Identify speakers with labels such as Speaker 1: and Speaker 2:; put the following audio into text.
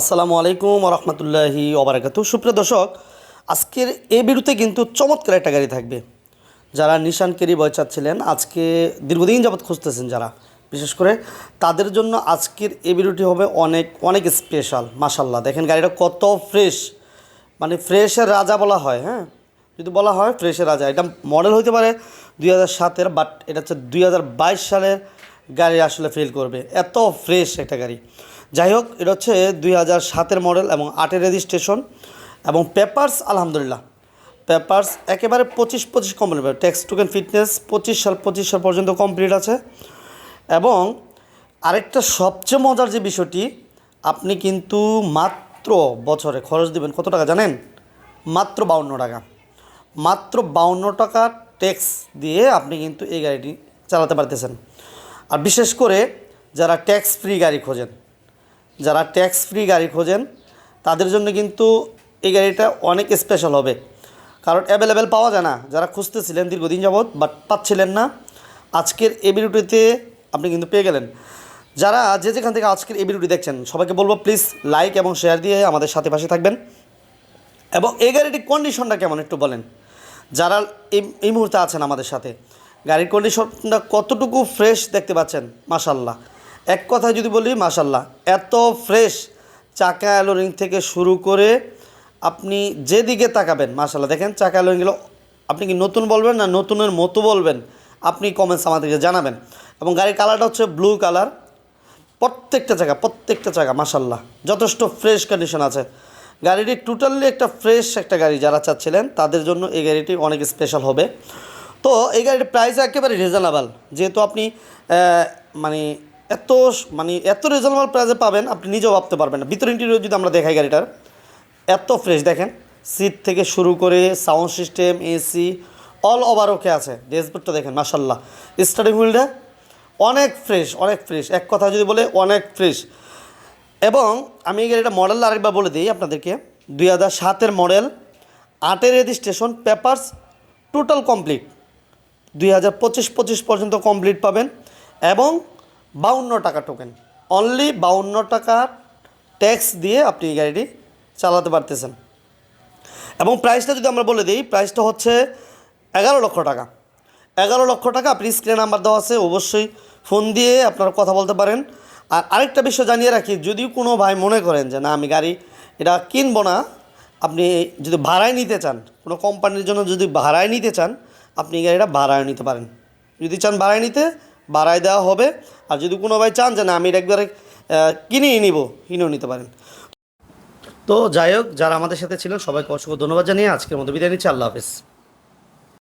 Speaker 1: আসসালামু আলাইকুম রহমতুল্লাহি ওবরাকাতু। সুপ্রিয় দর্শক, আজকের এই বিরুতে কিন্তু চমৎকার একটা গাড়ি থাকবে। যারা নিশান কেরি বয় চাচ্ছিলেন, আজকে দীর্ঘদিন যাবৎ খুঁজতেছেন যারা, বিশেষ করে তাদের জন্য আজকের এই বিরুটি হবে অনেক অনেক স্পেশাল মাসাল্লাহ দেখেন গাড়িটা কত ফ্রেশ মানে ফ্রেশের রাজা বলা হয় হ্যাঁ? যদি বলা হয় ফ্রেশের রাজা, এটা মডেল হতে পারে দুই হাজার সাতের বাট এটা হচ্ছে দুই হাজার বাইশ সালের গাড়ি আসলে ফেল করবে। এত ফ্রেশ একটা গাড়ি। যাই হোক, এটা হচ্ছে দুই হাজার সাতের মডেল এবং আটের রেজিস্ট্রেশন এবং পেপার্স, আলহামদুলিল্লাহ। পেপার্স একেবারে পঁচিশ পঁচিশ কমপ্লিট ট্যাক্স টোকেন ফিটনেস পঁচিশ সাল পঁচিশ সাল পর্যন্ত কমপ্লিট আছে। এবং আরেকটা সবচেয়ে মজার যে বিষয়টি, আপনি কিন্তু মাত্র বছরে খরচ দিবেন কত টাকা জানেন? মাত্র বাউন্ন টাকা। মাত্র বাউন্ন টাকা ট্যাক্স দিয়ে আপনি কিন্তু এই গাড়িটি চালাতে পারতেছেন। আর বিশেষ করে যারা ট্যাক্স ফ্রি গাড়ি খোঁজেন যারা ট্যাক্স ফ্রি গাড়ি খোঁজেন, তাদের জন্য কিন্তু এই গাড়িটা অনেক স্পেশাল হবে। কারণ অ্যাভেলেবেল পাওয়া যায় না। যারা খুঁজতেছিলেন দীর্ঘদিন যাবৎ বাট পাচ্ছিলেন না, আজকের এই ভিডিওটিতে আপনি কিন্তু পেয়ে গেলেন। যারা যে যেখান থেকে আজকের এই ভিডিওটি দেখছেন, সবাইকে বলব প্লিজ লাইক এবং শেয়ার দিয়ে আমাদের সাথে পাশে থাকবেন। এবং এই গাড়িটির কন্ডিশনটা কেমন একটু বলেন। যারা এই এই মুহূর্তে আছেন আমাদের সাথে, গাড়ির কন্ডিশনটা কতটুকু ফ্রেশ দেখতে পাচ্ছেন মাসাল্লাহ এক কথায় যদি বলি মাসাল্লাহ এত ফ্রেশ চাকা অ্যালোরিং থেকে শুরু করে আপনি যেদিকে তাকাবেন মাসাল্লাহ দেখেন চাকা অ্যালোরিংগুলো আপনি কি নতুন বলবেন না নতুনের মতো বলবেন, আপনি কমেন্টস আমাদেরকে জানাবেন। এবং গাড়ির কালারটা হচ্ছে ব্লু কালার প্রত্যেকটা জায়গা প্রত্যেকটা জায়গা মাসাল্লাহ যথেষ্ট ফ্রেশ কন্ডিশন আছে। গাড়িটি টোটালি একটা ফ্রেশ একটা গাড়ি যারা চাচ্ছিলেন, তাদের জন্য এই গাড়িটি অনেক স্পেশাল হবে। তো এই গাড়ির প্রাইস একেবারে রিজনেবল যেহেতু আপনি মানে এত মানে এত রিজনেবল প্রাইসে পাবেন, আপনি নিজেও ভাবতে পারবেন না। ভিতর ইন্টেরিয়র যদি আমরা দেখাই গাড়িটার, এত ফ্রেশ দেখেন। সিট থেকে শুরু করে sound system AC all over okay আছে। ড্যাশবোর্ডটা দেখেন মাসাল্লাহ স্টার্টিং হুইলটা অনেক ফ্রেশ অনেক ফ্রেশ এক কথা যদি বলে, অনেক ফ্রেশ এবং আমি এই গাড়িটা মডেল আরেকবার বলে দিই আপনাদেরকে। দুই হাজার সাতের মডেল আটের রেজিস্ট্রেশন পেপার্স টোটাল কমপ্লিট দুই হাজার পঁচিশ পঁচিশ পর্যন্ত কমপ্লিট পাবেন। এবং বাউন্ন টাকা টোকেন অনলি বাউন্ন টাকা ট্যাক্স দিয়ে আপনি এই গাড়িটি চালাতে পারতেছেন। এবং প্রাইসটা যদি আমরা বলে দিই প্রাইসটা হচ্ছে এগারো লক্ষ টাকা। এগারো লক্ষ টাকা আপনি স্ক্রিনে নাম্বার দেওয়া আছে, অবশ্যই ফোন দিয়ে আপনারা কথা বলতে পারেন। আর আরেকটা বিষয় জানিয়ে রাখি যদি কোনো ভাই মনে করেন যে, না, আমি গাড়ি, এটা কিনবো না। আপনি যদি ভাড়ায় নিতে চান, কোনো কোম্পানির জন্য যদি ভাড়ায় নিতে চান, আপনি গাড়িটা ভাড়ায় নিতে পারেন। যদি চান ভাড়ায় নিতে ভাড়ায় দেওয়া হবে। আর যদি কোনো ভাই চান যে না, আমি একবারে কিনেই নিব, কিনেও নিতে পারেন। তো যাই হোক, যারা আমাদের সাথে ছিলেন, সবাইকে অসংখ্য ধন্যবাদ জানিয়ে আজকের মতো বিদায় নিচ্ছি। আল্লাহ হাফিজ।